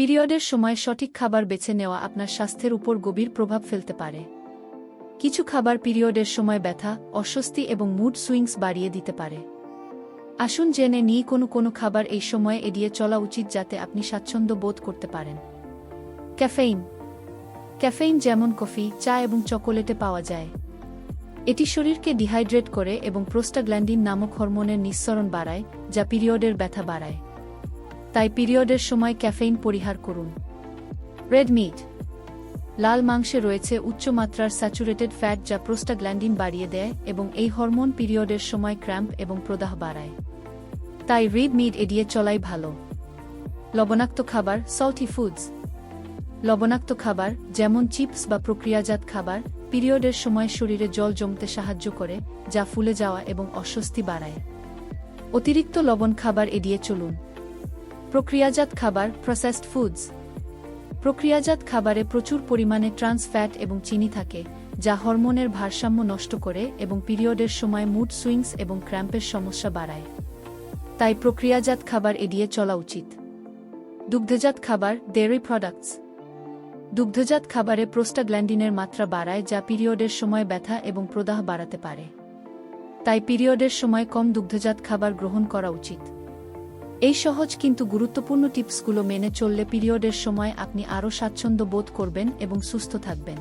পিরিয়ডের সময় সঠিক খাবার বেছে নেওয়া আপনার স্বাস্থ্যের উপর গভীর প্রভাব ফেলতে পারে। কিছু খাবার পিরিয়ডের সময় ব্যথা, অস্বস্তি এবং মুড সুইংস বাড়িয়ে দিতে পারে। আসুন জেনে নিই কোনো কোনো খাবার এই সময়ে এড়িয়ে চলা উচিত যাতে আপনি স্বাচ্ছন্দ্য বোধ করতে পারেন। ক্যাফেইন। ক্যাফেইন যেমন কফি, চা এবং চকোলেটে পাওয়া যায়। এটি শরীরকে ডিহাইড্রেট করে এবং প্রোস্টাগ্ল্যান্ডিন নামক হরমোনের নিঃসরণ বাড়ায়, যা পিরিয়ডের ব্যথা বাড়ায়। তাই পিরিয়ডের সময় ক্যাফেইন পরিহার করুন। Red meat. লাল মাংসে রয়েছে উচ্চমাত্রার স্যাচুরেটেড ফ্যাট যা প্রোস্টাগ্ল্যান্ডিন বাড়িয়ে দেয় এবং এই হরমোন পিরিয়ডের সময় ক্র্যাম্প এবং প্রদাহ বাড়ায়। তাই রেড মিট এড়িয়ে চলাই ভালো। লবণাক্ত খাবার সল্টি ফুডস লবণাক্ত খাবার, যেমন চিপস বা প্রক্রিয়াজাত খাবার, পিরিয়ডের সময় শরীরে জল জমতে সাহায্য করে, যা ফুলে যাওয়া এবং অস্বস্তি বাড়ায়। অতিরিক্ত লবণ খাবার এড়িয়ে চলুন। প্রক্রিয়াজাত খাবার প্রসেসড ফুডস প্রক্রিয়াজাত খাবারে প্রচুর পরিমাণে ট্রান্স ফ্যাট এবং চিনি থাকে, যা হরমোনের ভারসাম্য নষ্ট করে এবং পিরিয়ডের সময় মুড সুইংস এবং ক্র্যাম্পের সমস্যা বাড়ায়। তাই প্রক্রিয়াজাত খাবার এড়িয়ে চলা উচিত। দুগ্ধজাত খাবার ডেয়ারি প্রোডাক্টস দুগ্ধজাত খাবারে প্রোস্টাগ্ল্যান্ডিনের মাত্রা বাড়ায়, যা পিরিয়ডের সময় ব্যথা এবং প্রদাহ বাড়াতে পারে। তাই পিরিয়ডের সময় কম দুগ্ধজাত খাবার গ্রহণ করা উচিত। এই সহজ কিন্তু গুরুত্বপূর্ণ টিপসগুলো মেনে চললে পিরিয়ডের সময় আপনি আরও স্বাচ্ছন্দ্য বোধ করবেন এবং সুস্থ থাকবেন।